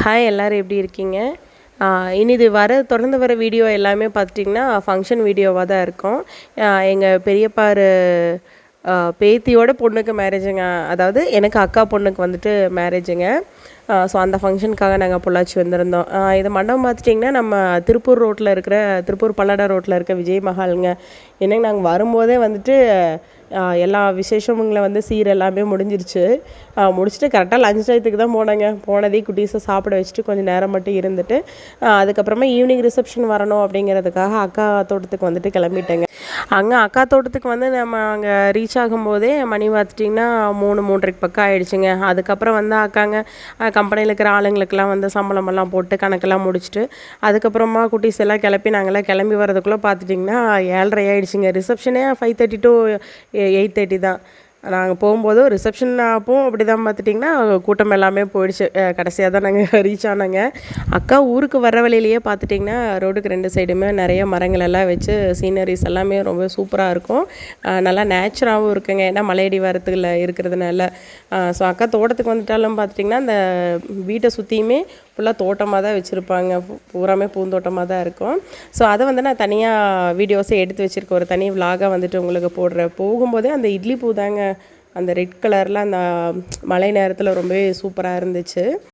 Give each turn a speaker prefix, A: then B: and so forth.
A: Hi எல்லோரும் எப்படி இருக்கீங்க? இனி இது வர தொடர்ந்து வர வீடியோ எல்லாமே பார்த்துட்டிங்கன்னா ஃபங்க்ஷன் வீடியோவாக தான் இருக்கும். எங்கள் பெரியப்பாரு பேத்தியோட பொண்ணுக்கு மேரேஜுங்க அதாவது எனக்கு அக்கா பொண்ணுக்கு வந்துட்டு மேரேஜுங்க ஸோ அந்த ஃபங்க்ஷனுக்காக நாங்கள் பொள்ளாச்சி வந்திருந்தோம். இது மண்டபம் பார்த்துட்டிங்கன்னா நம்ம திருப்பூர் ரோட்டில் இருக்கிற திருப்பூர் பல்லடா ரோட்டில் இருக்க விஜய் மஹாலுங்க. என்னங்க நாங்கள் வரும்போதே வந்துட்டு எல்லா விசேஷமுங்களை வந்து சீர் எல்லாமே முடிஞ்சிருச்சு. முடிச்சுட்டு கரெக்டாக லஞ்ச் டயத்துக்கு தான் போனேங்க. போனதே குட்டீஸை சாப்பிட வச்சுட்டு கொஞ்சம் நேரம் மட்டும் இருந்துட்டு அதுக்கப்புறமா ஈவினிங் ரிசப்ஷன் வரணும் அப்படிங்கிறதுக்காக அக்கா தோட்டத்துக்கு வந்துட்டு கிளம்பிட்டேங்க. அங்கே அக்கா தோட்டத்துக்கு வந்து நம்ம அங்கே ரீச் ஆகும்போதே மணி பார்த்துட்டிங்கன்னா மூணு மூன்றரைக்கு பக்கம் ஆகிடுச்சிங்க அதுக்கப்புறம் வந்து அக்காங்க கம்பெனியில் இருக்கிற ஆளுங்களுக்கெல்லாம் வந்து சம்பளமெல்லாம் போட்டு கணக்கெல்லாம் முடிச்சுட்டு அதுக்கப்புறமா குட்டீஸ் எல்லாம் கிளப்பி நாங்கள்லாம் கிளம்பி வரதுக்குள்ளே பார்த்துட்டிங்கன்னா ஏழரை ஆகிடுச்சிங்க ரிசப்ஷனே five thirty to eight thirty தான். நாங்கள் போகும்போதும் ரிசப்ஷன் அப்போவும் அப்படி தான் பார்த்துட்டிங்கன்னா கூட்டம் எல்லாமே போயிடுச்சு. கடைசியாக தான் நாங்கள் ரீச் ஆனாங்க. அக்கா ஊருக்கு வர வழியிலேயே பார்த்துட்டிங்கன்னா ரோடுக்கு ரெண்டு சைடுமே நிறைய மரங்கள் எல்லாம் வச்சு சீனரிஸ் எல்லாமே ரொம்ப சூப்பராக இருக்கும். நல்லா நேச்சுராகவும் இருக்குங்க. ஏன்னா மலையடி வரத்துல இருக்கிறதுனால. ஸோ அக்கா தோட்டத்துக்கு வந்துட்டாலும் பார்த்துட்டிங்கன்னா அந்த வீட்டை சுற்றியுமே ஃபுல்லாக தோட்டமாக தான் வச்சுருப்பாங்க. பூராமே பூந்தோட்டமாக தான் இருக்கும். ஸோ அதை வந்து நான் தனியாக வீடியோஸை எடுத்து வச்சுருக்கேன் ஒரு தனி விலாகாக வந்துட்டு உங்களுக்கு போடுறேன். போகும்போதே அந்த இட்லி பூ தாங்க அந்த ரெட் கலரில் அந்த மழை நேரத்தில் ரொம்பவே சூப்பராக இருந்துச்சு.